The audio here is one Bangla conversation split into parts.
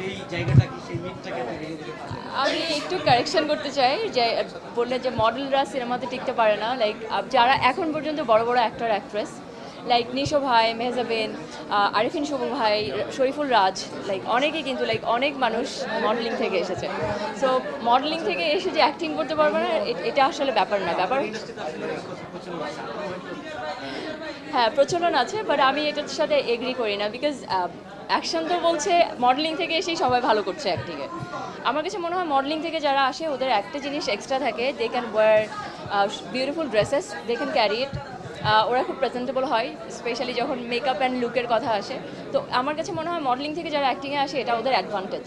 সেই জায়গাটা কি সেই আমি একটু কারেকশন করতে চাই যে বললে যে মডেলরা সিনেমাতে টিকতে পারে না লাইক যারা এখন পর্যন্ত বড় বড় অ্যাক্টর অ্যাক্ট্রেস লাইক নিশো ভাই মেহজাবিন আরিফিন শুভ ভাই শরীফুল রাজ লাইক অনেকেই কিন্তু লাইক অনেক মানুষ মডেলিং থেকে এসেছে। সো মডেলিং থেকে এসে যে অ্যাক্টিং করতে পারবে না এটা আসলে ব্যাপার না ব্যাপার হ্যাঁ প্রচলন আছে বাট আমি এটার সাথে এগ্রি করি না বিকজ অ্যাকশন তো বলছে মডেলিং থেকে এসেই সবাই ভালো করছে অ্যাক্টিংয়ে আমার কাছে মনে হয় মডেলিং থেকে যারা আসে, ওদের একটা জিনিস এক্সট্রা থাকে they can wear beautiful dresses they can carry it ওরা খুব প্রেজেন্টেবল হয় স্পেশালি যখন মেকআপ অ্যান্ড লুকের কথা আসে। তো আমার কাছে মনে হয় মডেলিং থেকে যারা অ্যাক্টিংয়ে আসে, এটা ওদের অ্যাডভান্টেজ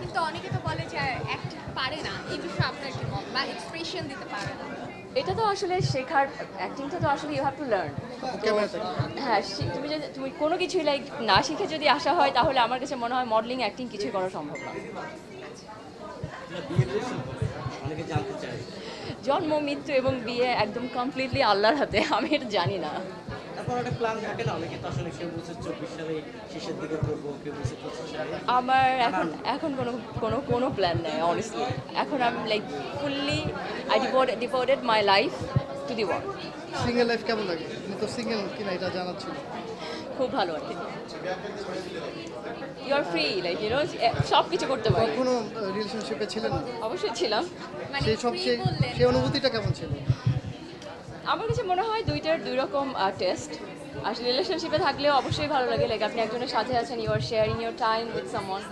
কিন্তু অনেকে তো বলে যে পারে না, এই বিষয়ে আপনার কি বা এক্সপ্রেশন দিতে পারে না। এটা তো আসলে শেখার অ্যাক্টিংটা তো আসলে ইউ হ্যাভ টু লার্ন হ্যাঁ তুমি যদি তুমি কোনো কিছুই লাইক না শিখে যদি আসা হয় তাহলে আমার কাছে মনে হয় মডেলিং অ্যাক্টিং কিছুই করা সম্ভব না। জন্ম মৃত্যু এবং বিয়ে একদম কমপ্লিটলি আল্লাহর হাতে আমি এটা জানি না। একটা প্ল্যান থাকে না? অনেকে তো আসলে কেউ বলছে চব্বিশ সালে শেষের দিকে করব কেউ বলছে পঁচিশ সালে। আমার এখন এখন কোনো কোনো কোনো প্ল্যান নেই অনেস্টলি এখন আমি like fully I devoted devoted my life to the world single life কেমন লাগে? আপনি তো সিঙ্গেল কিনা এটা জানার ছিল। খুব ভালো আর you are free like you know সব কিছু করতে পারি। কখনো রিলেশনশিপে ছিলেন অবশ্যই ছিলাম। মানে সেই সব। সেই অনুভূতিটা কেমন ছিল? আমার কাছে মনে হয় দুইটার দুই রকম টেস্ট আসলে রিলেশনশিপে থাকলেও অবশ্যই ভালো লাগে। লাইক আপনি একজনের সাথে আছেন you are sharing your time with someone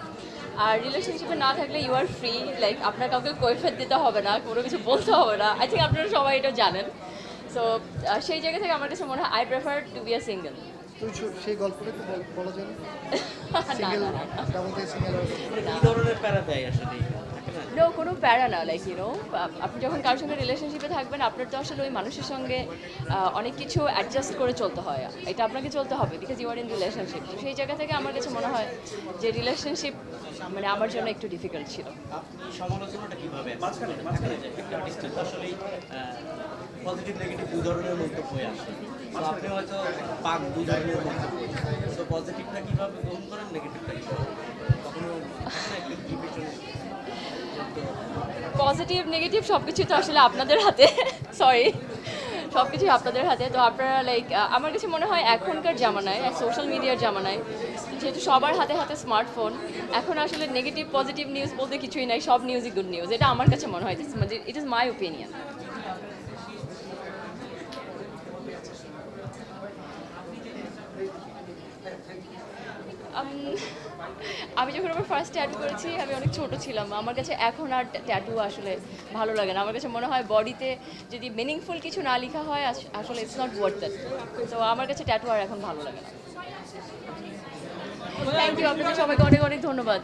আর রিলেশনশিপে না থাকলে ইউ আর ফ্রি লাইক আপনার কাউকে কৈফেত দিতে হবে না, কোনো কিছু বলতে হবে না। আই থিঙ্ক আপনারা সবাই এটা জানেন। সো সেই জায়গা থেকে আমার কাছে মনে হয় I prefer to be a single তো সেই গল্পটা একটু বলা যায় সিঙ্গেল কেমন সিঙ্গেল কি ধরনের প্যারা দেয় আসলে? না নো কোনো প্যারা না লাইক ইউনো আপনি যখন কারোর সঙ্গে রিলেশনশিপে থাকবেন আপনার তো আসলে ওই মানুষের সঙ্গে অনেক কিছু অ্যাডজাস্ট করে চলতে হয়। এটা আপনাকে চলতে হবে because you are in relationship তো সেই জায়গা থেকে আমার কাছে মনে হয় যে রিলেশনশিপ মানে আমার জন্য একটু ডিফিকাল্ট ছিল। সমালোচনাটা কীভাবে? পজিটিভ নেগেটিভ দুই ধরনের আসে। তো আপনি হয়তো পাক দুই ধরনের মন্তব্য তো পজিটিভটা কীভাবে গ্রহণ করেন নেগেটিভটা কীভাবে কখনো পজিটিভ নেগেটিভ সব কিছু তো আসলে আপনাদের হাতে। সরি সব কিছু আপনাদের হাতে। তো আপনারা লাইক আমার কাছে মনে হয় এখনকার জামানায় সোশ্যাল মিডিয়ার জামানায়, যেহেতু সবার হাতে হাতে স্মার্টফোন এখন আসলে নেগেটিভ পজিটিভ নিউজ বলতে কিছুই নাই, সব নিউজই গুড নিউজ এটা আমার কাছে মনে হয়। ইট ইজ মাই ওপিনিয়ন আমি যখন আমার ফার্স্ট ট্যাটু করেছি, আমি অনেক ছোট ছিলাম। আমার কাছে এখন আর ট্যাটু আসলে ভালো লাগে না। আমার কাছে মনে হয় বডিতে যদি মিনিংফুল কিছু না লেখা হয়, আস- আসলে ইটস নট ওয়ার্থ দ্যাট তো আমার কাছে ট্যাটু আর এখন ভালো লাগে না। থ্যাংক ইউ আপনাদের সবাইকে অনেক অনেক ধন্যবাদ।